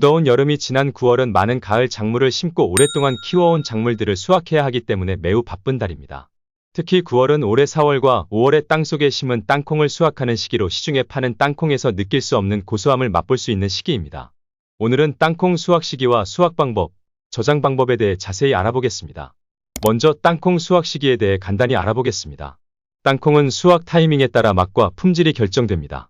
무더운 여름이 지난 9월은 많은 가을 작물을 심고 오랫동안 키워온 작물들을 수확해야 하기 때문에 매우 바쁜 달입니다. 특히 9월은 올해 4월과 5월에 땅속에 심은 땅콩을 수확하는 시기로 시중에 파는 땅콩에서 느낄 수 없는 고소함을 맛볼 수 있는 시기입니다. 오늘은 땅콩 수확 시기와 수확 방법, 저장 방법에 대해 자세히 알아보겠습니다. 먼저 땅콩 수확 시기에 대해 간단히 알아보겠습니다. 땅콩은 수확 타이밍에 따라 맛과 품질이 결정됩니다.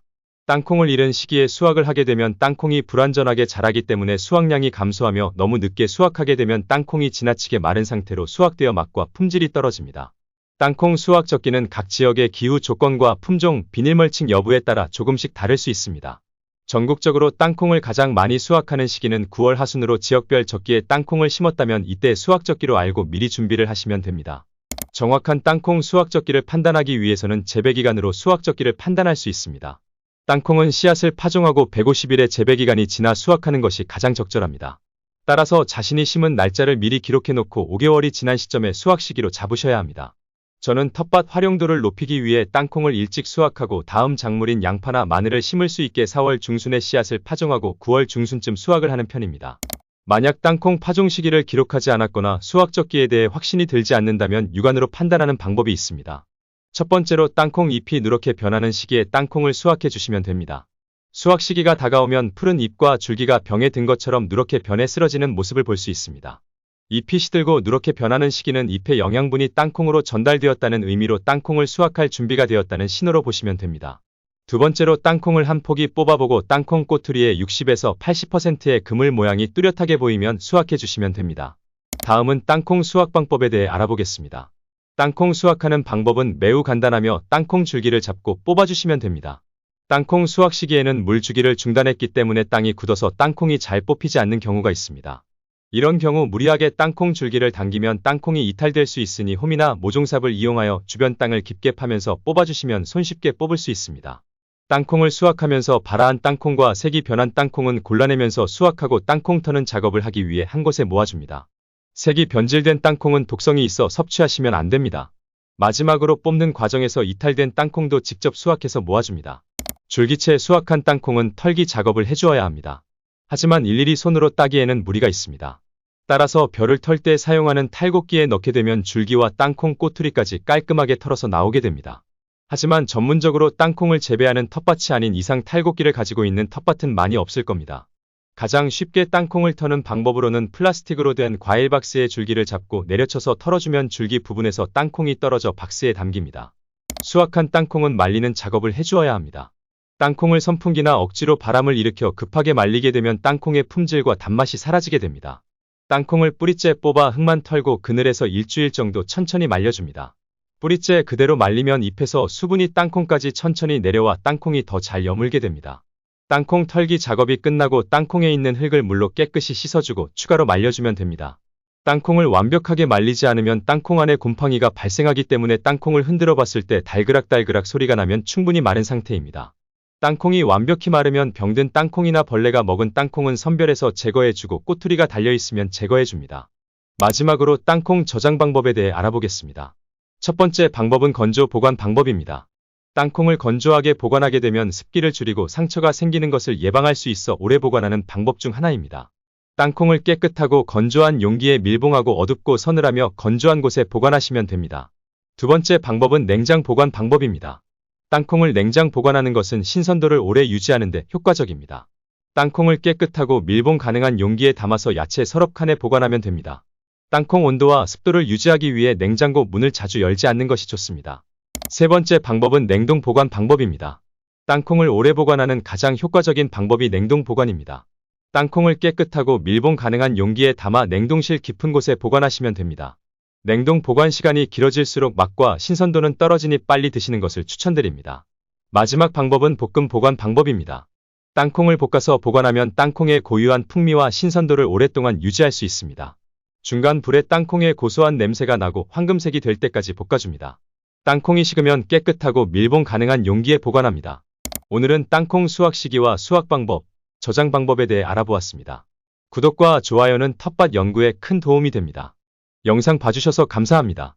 땅콩을 이른 시기에 수확을 하게 되면 땅콩이 불완전하게 자라기 때문에 수확량이 감소하며 너무 늦게 수확하게 되면 땅콩이 지나치게 마른 상태로 수확되어 맛과 품질이 떨어집니다. 땅콩 수확 적기는 각 지역의 기후 조건과 품종, 비닐 멀칭 여부에 따라 조금씩 다를 수 있습니다. 전국적으로 땅콩을 가장 많이 수확하는 시기는 9월 하순으로 지역별 적기에 땅콩을 심었다면 이때 수확 적기로 알고 미리 준비를 하시면 됩니다. 정확한 땅콩 수확 적기를 판단하기 위해서는 재배 기간으로 수확 적기를 판단할 수 있습니다. 땅콩은 씨앗을 파종하고 150일의 재배 기간이 지나 수확하는 것이 가장 적절합니다. 따라서 자신이 심은 날짜를 미리 기록해 놓고 5개월이 지난 시점에 수확 시기로 잡으셔야 합니다. 저는 텃밭 활용도를 높이기 위해 땅콩을 일찍 수확하고 다음 작물인 양파나 마늘을 심을 수 있게 4월 중순에 씨앗을 파종하고 9월 중순쯤 수확을 하는 편입니다. 만약 땅콩 파종 시기를 기록하지 않았거나 수확 적기에 대해 확신이 들지 않는다면 육안으로 판단하는 방법이 있습니다. 첫 번째로 땅콩 잎이 누렇게 변하는 시기에 땅콩을 수확해 주시면 됩니다. 수확 시기가 다가오면 푸른 잎과 줄기가 병에 든 것처럼 누렇게 변해 쓰러지는 모습을 볼 수 있습니다. 잎이 시들고 누렇게 변하는 시기는 잎의 영양분이 땅콩으로 전달되었다는 의미로 땅콩을 수확할 준비가 되었다는 신호로 보시면 됩니다. 두 번째로 땅콩을 한 포기 뽑아보고 땅콩 꼬투리의 60에서 80%의 그물 모양이 뚜렷하게 보이면 수확해 주시면 됩니다. 다음은 땅콩 수확 방법에 대해 알아보겠습니다. 땅콩 수확하는 방법은 매우 간단하며 땅콩 줄기를 잡고 뽑아주시면 됩니다. 땅콩 수확 시기에는 물 주기를 중단했기 때문에 땅이 굳어서 땅콩이 잘 뽑히지 않는 경우가 있습니다. 이런 경우 무리하게 땅콩 줄기를 당기면 땅콩이 이탈될 수 있으니 홈이나 모종삽을 이용하여 주변 땅을 깊게 파면서 뽑아주시면 손쉽게 뽑을 수 있습니다. 땅콩을 수확하면서 발아한 땅콩과 색이 변한 땅콩은 골라내면서 수확하고 땅콩 터는 작업을 하기 위해 한 곳에 모아줍니다. 색이 변질된 땅콩은 독성이 있어 섭취하시면 안 됩니다. 마지막으로 뽑는 과정에서 이탈된 땅콩도 직접 수확해서 모아줍니다. 줄기채 수확한 땅콩은 털기 작업을 해주어야 합니다. 하지만 일일이 손으로 따기에는 무리가 있습니다. 따라서 벼를 털 때 사용하는 탈곡기에 넣게 되면 줄기와 땅콩 꼬투리까지 깔끔하게 털어서 나오게 됩니다. 하지만 전문적으로 땅콩을 재배하는 텃밭이 아닌 이상 탈곡기를 가지고 있는 텃밭은 많이 없을 겁니다. 가장 쉽게 땅콩을 터는 방법으로는 플라스틱으로 된 과일 박스에 줄기를 잡고 내려쳐서 털어주면 줄기 부분에서 땅콩이 떨어져 박스에 담깁니다. 수확한 땅콩은 말리는 작업을 해주어야 합니다. 땅콩을 선풍기나 억지로 바람을 일으켜 급하게 말리게 되면 땅콩의 품질과 단맛이 사라지게 됩니다. 땅콩을 뿌리째 뽑아 흙만 털고 그늘에서 일주일 정도 천천히 말려줍니다. 뿌리째 그대로 말리면 잎에서 수분이 땅콩까지 천천히 내려와 땅콩이 더 잘 여물게 됩니다. 땅콩 털기 작업이 끝나고 땅콩에 있는 흙을 물로 깨끗이 씻어주고 추가로 말려주면 됩니다. 땅콩을 완벽하게 말리지 않으면 땅콩 안에 곰팡이가 발생하기 때문에 땅콩을 흔들어 봤을 때 달그락달그락 소리가 나면 충분히 마른 상태입니다. 땅콩이 완벽히 마르면 병든 땅콩이나 벌레가 먹은 땅콩은 선별해서 제거해주고 꼬투리가 달려있으면 제거해줍니다. 마지막으로 땅콩 저장 방법에 대해 알아보겠습니다. 첫 번째 방법은 건조 보관 방법입니다. 땅콩을 건조하게 보관하게 되면 습기를 줄이고 상처가 생기는 것을 예방할 수 있어 오래 보관하는 방법 중 하나입니다. 땅콩을 깨끗하고 건조한 용기에 밀봉하고 어둡고 서늘하며 건조한 곳에 보관하시면 됩니다. 두 번째 방법은 냉장 보관 방법입니다. 땅콩을 냉장 보관하는 것은 신선도를 오래 유지하는 데 효과적입니다. 땅콩을 깨끗하고 밀봉 가능한 용기에 담아서 야채 서랍 칸에 보관하면 됩니다. 땅콩 온도와 습도를 유지하기 위해 냉장고 문을 자주 열지 않는 것이 좋습니다. 세 번째 방법은 냉동 보관 방법입니다. 땅콩을 오래 보관하는 가장 효과적인 방법이 냉동 보관입니다. 땅콩을 깨끗하고 밀봉 가능한 용기에 담아 냉동실 깊은 곳에 보관하시면 됩니다. 냉동 보관 시간이 길어질수록 맛과 신선도는 떨어지니 빨리 드시는 것을 추천드립니다. 마지막 방법은 볶음 보관 방법입니다. 땅콩을 볶아서 보관하면 땅콩의 고유한 풍미와 신선도를 오랫동안 유지할 수 있습니다. 중간 불에 땅콩의 고소한 냄새가 나고 황금색이 될 때까지 볶아줍니다. 땅콩이 식으면 깨끗하고 밀봉 가능한 용기에 보관합니다. 오늘은 땅콩 수확 시기와 수확 방법, 저장 방법에 대해 알아보았습니다. 구독과 좋아요는 텃밭 연구에 큰 도움이 됩니다. 영상 봐주셔서 감사합니다.